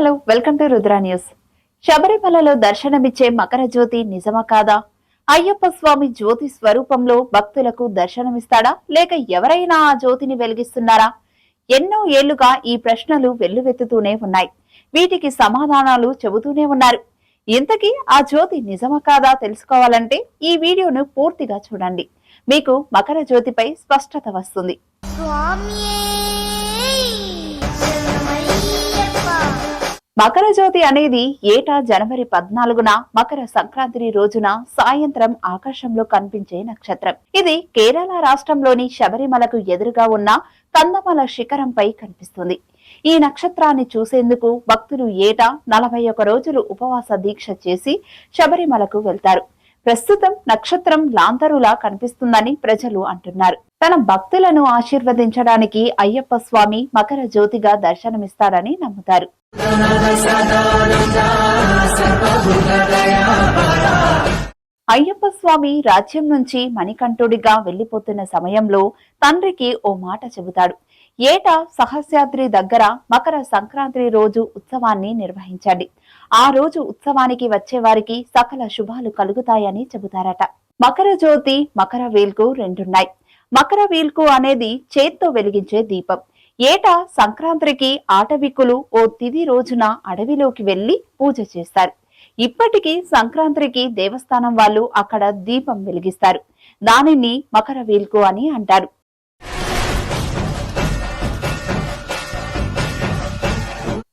Hello welcome to Rudra news. శబరిమలలో దర్శనమిచ్చే మకర జ్యోతి నిజమా కాదా? అయ్యప్ప స్వామి జ్యోతి స్వరూపంలో భక్తులకు దర్శనమిస్తాడా? లేక ఎవరైనా ఆ జ్యోతిని వెలిగిస్తున్నారా? ఎన్నో ఏళ్ళుగా ఈ ప్రశ్నలు వెల్లువెత్తుతూనే ఉన్నాయి. వీటికి సమాధానాలు చెబుతూనే ఉన్నారు. ఇంతకీ ఆ జ్యోతి నిజమా కాదా తెలుసుకోవాలంటే ఈ వీడియోను పూర్తిగా చూడండి. మీకు మకర జ్యోతిపై స్పష్టత వస్తుంది. స్వామి మకర జ్యోతి అనేది ఏటా జనవరి పద్నాలుగున మకర సంక్రాంతి రోజున సాయంత్రం ఆకాశంలో కనిపించే నక్షత్రం. ఇది కేరళ రాష్ట్రంలోని శబరిమలకు ఎదురుగా ఉన్న కందమల శిఖరంపై కనిపిస్తుంది. ఈ నక్షత్రాన్ని చూసేందుకు భక్తులు ఏటా నలభై ఒక రోజులు ఉపవాస దీక్ష చేసి శబరిమలకు వెళ్తారు. ప్రస్తుతం నక్షత్రం లాంతరులా కనిపిస్తుందని ప్రజలు అంటున్నారు. తన భక్తులను ఆశీర్వదించడానికి అయ్యప్ప స్వామి మకర జ్యోతిగా దర్శనమిస్తాడని నమ్ముతారు. అయ్యప్ప స్వామి రాజ్యం నుంచి మణికంఠుడిగా వెళ్ళిపోతున్న సమయంలో తండ్రికి ఓ మాట చెబుతాడు. ఏటా సహస్యాద్రి దగ్గర మకర సంక్రాంతి రోజు ఉత్సవాన్ని నిర్వహించండి. ఆ రోజు ఉత్సవానికి వచ్చేవారికి సకల శుభాలు కలుగుతాయని చెబుతారట. మకర జ్యోతి మకర వేల్కు రెండున్నాయి. మకర వేల్కు అనేది చేత్తో వెలిగించే దీపం. ఏటా సంక్రాంతికి ఆటవికులు ఓ తిది రోజున అడవిలోకి వెళ్ళి పూజ చేస్తారు. ఇప్పటికీ సంక్రాంతికి దేవస్థానం వాళ్ళు అక్కడ దీపం వెలిగిస్తారు. దానిని మకర వేల్కు అని అంటారు.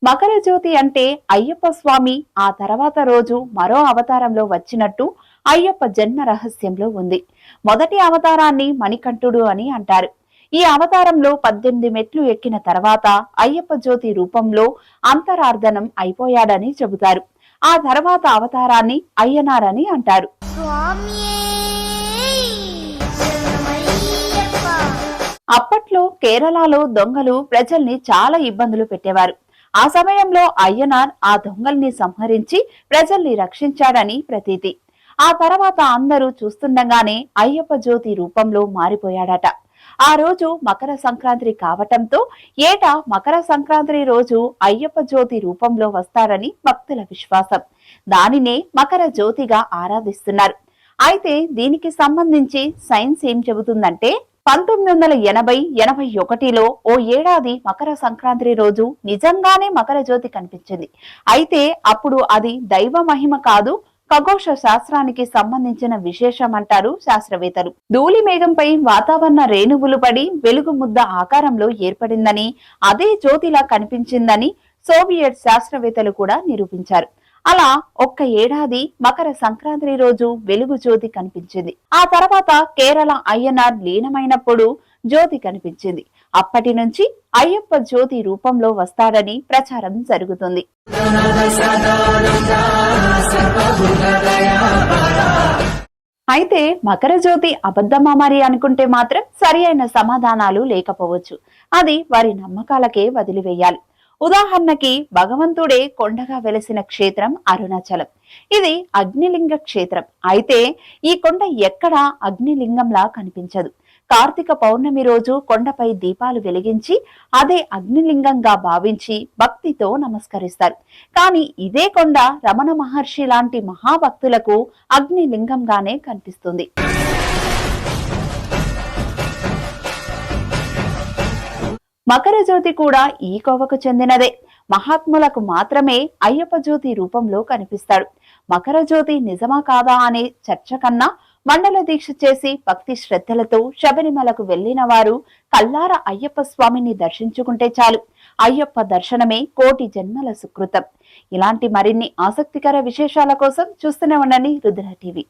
మకర జ్యోతి అంటే అయ్యప్ప స్వామి ఆ తర్వాత రోజు మరో అవతారంలో వచ్చినట్టు అయ్యప్ప జన్మ రహస్యంలో ఉంది. మొదటి అవతారాన్ని మణికంఠుడు అని అంటారు. ఈ అవతారంలో పద్దెనిమిది మెట్లు ఎక్కిన తర్వాత అయ్యప్ప జ్యోతి రూపంలో అంతరార్ధనం అయిపోయాడని చెబుతారు. ఆ తర్వాత అవతారాన్ని అయ్యనార్ అని అంటారు. అప్పట్లో కేరళలో దొంగలు ప్రజల్ని చాలా ఇబ్బందులు పెట్టేవారు. ఆ సమయంలో అయ్యనార్ ఆ దొంగల్ని సంహరించి ప్రజల్ని రక్షించాడని ప్రతీతి. ఆ తర్వాత అందరూ చూస్తుండగానే అయ్యప్ప జ్యోతి రూపంలో మారిపోయాడట. ఆ రోజు మకర సంక్రాంతి కావటంతో ఏటా మకర సంక్రాంతి రోజు అయ్యప్ప జ్యోతి రూపంలో వస్తాడని భక్తుల విశ్వాసం. దానినే మకర జ్యోతిగా ఆరాధిస్తున్నారు. అయితే దీనికి సంబంధించి సైన్స్ ఏం చెబుతుందంటే పంతొమ్మిది వందల ఎనభై ఎనభై ఒకటిలో ఓ ఏడాది మకర సంక్రాంతి రోజు నిజంగానే మకర జ్యోతి కనిపించింది. అయితే అప్పుడు అది దైవ మహిమ కాదు ఖగోళ శాస్త్రానికి సంబంధించిన విశేషం అంటారు శాస్త్రవేత్తలు. ధూళి మేఘంపై వాతావరణ రేణువులు పడి వెలుగు ముద్ద ఆకారంలో ఏర్పడిందని అదే జ్యోతిలా కనిపించిందని సోవియట్ శాస్త్రవేత్తలు కూడా నిరూపించారు. అలా ఒక్క ఏడాది మకర సంక్రాంతి రోజు వెలుగు జ్యోతి కనిపించింది. ఆ తర్వాత కేరళ అయ్యనార్ లీనమైనప్పుడు జ్యోతి కనిపించింది. అప్పటి నుంచి అయ్యప్ప జ్యోతి రూపంలో వస్తాడని ప్రచారం జరుగుతుంది. అయితే మకర జ్యోతి అబద్ధమా మరి అనుకుంటే మాత్రం సరి అయిన సమాధానాలు లేకపోవచ్చు. అది వారి నమ్మకాలకే వదిలివేయాలి. ఉదాహరణకి భగవంతుడే కొండగా వెలసిన క్షేత్రం అరుణాచలం. ఇది అగ్నిలింగ క్షేత్రం. అయితే ఈ కొండ ఎక్కడా అగ్నిలింగంలా కనిపించదు. కార్తీక పౌర్ణమి రోజు కొండపై దీపాలు వెలిగించి అదే అగ్నిలింగంగా భావించి భక్తితో నమస్కరిస్తారు. కానీ ఇదే కొండ రమణ మహర్షి లాంటి మహాభక్తులకు అగ్నిలింగంగానే కనిపిస్తుంది. మకర జ్యోతి కూడా ఈ కోవకు చెందినదే. మహాత్ములకు మాత్రమే అయ్యప్ప జ్యోతి రూపంలో కనిపిస్తాడు. మకర జ్యోతి నిజమా కాదా అనే చర్చ కన్నా మండల దీక్ష చేసి భక్తి శ్రద్ధలతో శబరిమలకు వెళ్ళిన వారు కల్లార అయ్యప్ప స్వామిని దర్శించుకుంటే చాలు. అయ్యప్ప దర్శనమే కోటి జన్మల సుకృతం. ఇలాంటి మరిన్ని ఆసక్తికర విశేషాల కోసం చూస్తూనే ఉండండి రుద్ర టీవీ.